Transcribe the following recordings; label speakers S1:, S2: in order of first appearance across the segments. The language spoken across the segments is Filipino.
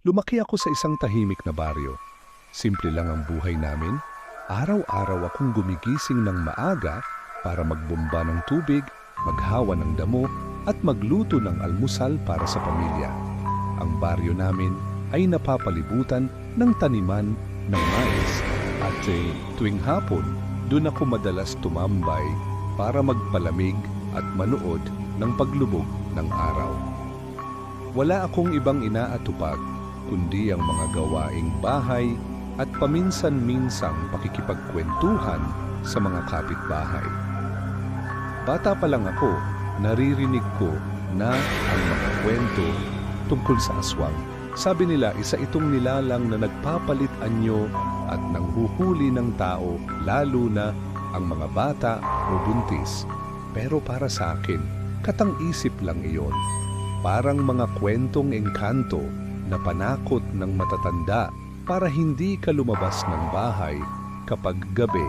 S1: Lumaki ako sa isang tahimik na baryo. Simple lang ang buhay namin. Araw-araw akong gumigising ng maaga para magbomba ng tubig, maghawa ng damo at magluto ng almusal para sa pamilya. Ang baryo namin ay napapalibutan ng taniman ng mais at eh, tuwing hapon doon ako madalas tumambay para magpalamig at manood ng paglubog ng araw. Wala akong ibang inaatupag kundi ang mga gawaing bahay at paminsan-minsang pakikipagkwentuhan sa mga kapitbahay. Bata pa lang ako, naririnig ko na ang mga kwento tungkol sa aswang. Sabi nila isa itong nilalang na nagpapalit anyo at nanghuhuli ng tao lalo na ang mga bata o buntis. Pero para sa akin, katang-isip lang iyon. Parang mga kwentong engkanto na panakot ng matatanda para hindi ka lumabas ng bahay kapag gabi.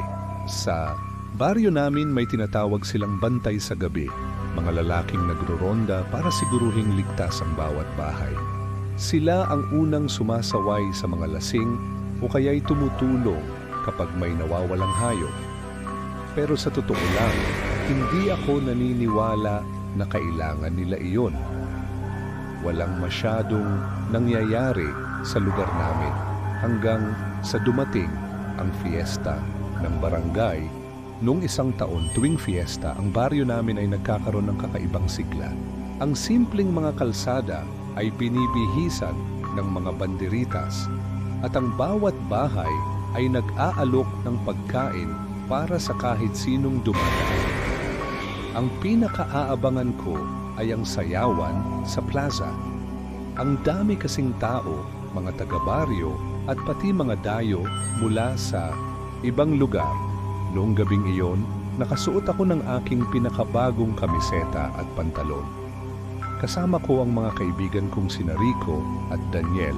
S1: Sa baryo namin may tinatawag silang bantay sa gabi, mga lalaking nagroronda para siguruhing ligtas ang bawat bahay. Sila ang unang sumasaway sa mga lasing o kaya'y tumutulong kapag may nawawalang hayop. Pero sa totoo lang, hindi ako naniniwala na kailangan nila iyon. Walang masyadong nangyayari sa lugar namin hanggang sa dumating ang fiesta ng barangay. Noong isang taon tuwing fiesta, ang baryo namin ay nagkakaroon ng kakaibang sigla. Ang simpleng mga kalsada ay binibihisan ng mga banderitas at ang bawat bahay ay nag-aalok ng pagkain para sa kahit sinong dumadaan. Ang pinakaaabangan ko ay ang sayawan sa plaza. Ang dami kasing tao, mga taga-baryo at pati mga dayo mula sa ibang lugar. Noong gabing iyon, nakasuot ako ng aking pinakabagong kamiseta at pantalon. Kasama ko ang mga kaibigan kong sina Rico at Daniel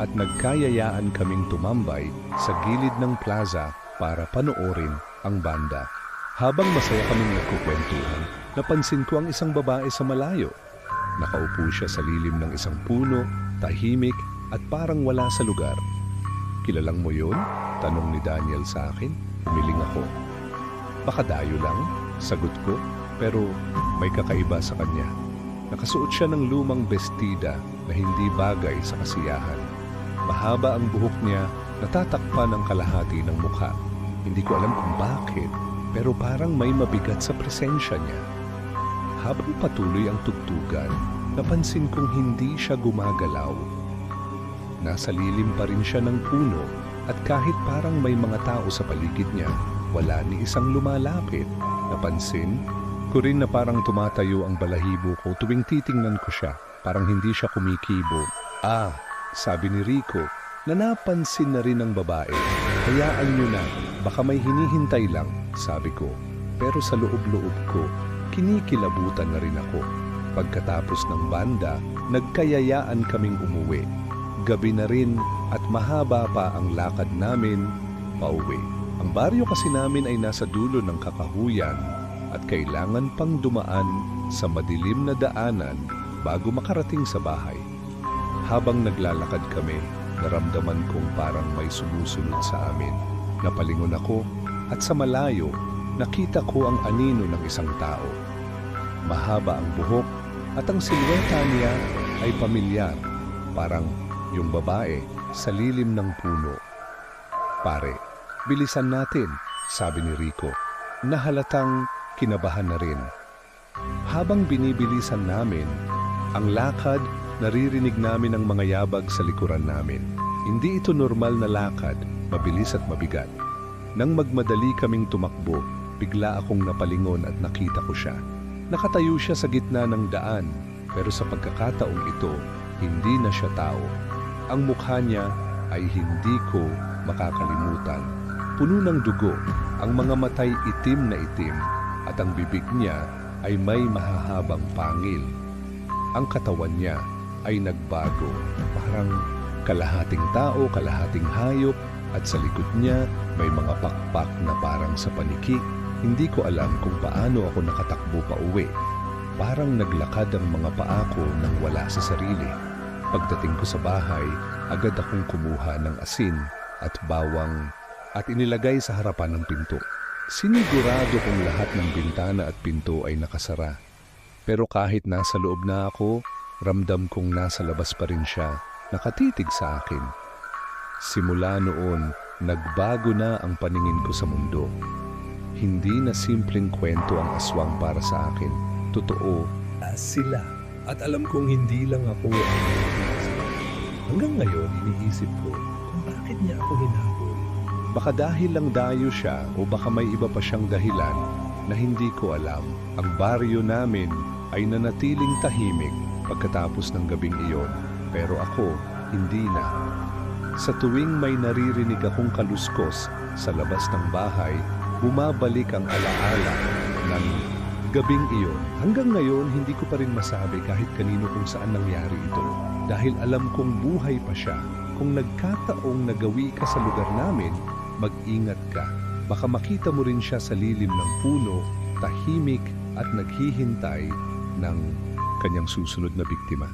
S1: at nagkayayaan kaming tumambay sa gilid ng plaza para panoorin ang banda. Habang masaya kaming nagkukwentuhan, napansin ko ang isang babae sa malayo. Nakaupo siya sa lilim ng isang puno, tahimik at parang wala sa lugar. Kilalang mo yun? Tanong ni Daniel sa akin. Umiling ako. Baka dayo lang, sagot ko, pero may kakaiba sa kanya. Nakasuot siya ng lumang bestida na hindi bagay sa kasiyahan. Mahaba ang buhok niya, natatakpan ang kalahati ng mukha. Hindi ko alam kung bakit, pero parang may mabigat sa presensya niya. Habang patuloy ang tugtugan, napansin kong hindi siya gumagalaw. Nasa lilim pa rin siya ng puno at kahit parang may mga tao sa paligid niya, wala ni isang lumalapit. Napansin ko rin na parang tumatayo ang balahibo ko tuwing titingnan ko siya. Parang hindi siya kumikibo. Ah, sabi ni Rico, na napansin na rin ng babae. Hayaan niyo na, baka may hinihintay lang, sabi ko. Pero sa loob-loob ko, kinikilabutan na rin ako. Pagkatapos ng banda, nagkayayaan kaming umuwi. Gabi na rin at mahaba pa ang lakad namin pauwi. Ang baryo kasi namin ay nasa dulo ng kakahuyan at kailangan pang dumaan sa madilim na daanan bago makarating sa bahay. Habang naglalakad kami, naramdaman kong parang may sumusunod sa amin. Napalingon ako at sa malayo, nakita ko ang anino ng isang tao. Mahaba ang buhok at ang silweta niya ay pamilyar, parang yung babae sa lilim ng puno. Pare, bilisan natin, sabi ni Rico, na halatang kinabahan na rin. Habang binibilisan namin, ang lakad, naririnig namin ang mga yabag sa likuran namin. Hindi ito normal na lakad, mabilis at mabigat. Nang magmadali kaming tumakbo, bigla akong napalingon at nakita ko siya. Nakatayo siya sa gitna ng daan, pero sa pagkakataong ito, hindi na siya tao. Ang mukha niya ay hindi ko makakalimutan. Puno ng dugo, ang mga matay itim na itim, at ang bibig niya ay may mahahabang pangil. Ang katawan niya ay nagbago, parang kalahating tao, kalahating hayop, at sa likod niya may mga pakpak na parang sa paniki. Hindi ko alam kung paano ako nakatakbo pa uwi. Parang naglakad ang mga paa ko nang wala sa sarili. Pagdating ko sa bahay, agad akong kumuha ng asin at bawang at inilagay sa harapan ng pinto. Sinigurado kong lahat ng bintana at pinto ay nakasara. Pero kahit nasa loob na ako, ramdam kong nasa labas pa rin siya, nakatitig sa akin. Simula noon, nagbago na ang paningin ko sa mundo. Hindi na simpleng kwento ang aswang para sa akin. Totoo, sila. At alam kong hindi lang ako ang. Hanggang ngayon, iniisip ko kung bakit niya ako hinabol. Baka dahil lang dayo siya o baka may iba pa siyang dahilan na hindi ko alam. Ang baryo namin ay nanatiling tahimik pagkatapos ng gabing iyon. Pero ako, hindi na. Sa tuwing may naririnig akong kaluskos sa labas ng bahay, bumabalik ang alaala ng gabing iyon. Hanggang ngayon, hindi ko pa rin masabi kahit kanino kung saan nangyari ito. Dahil alam kong buhay pa siya. Kung nagkataong nagawi ka sa lugar namin, mag-ingat ka. Baka makita mo rin siya sa lilim ng puno, tahimik at naghihintay ng kanyang susunod na biktima.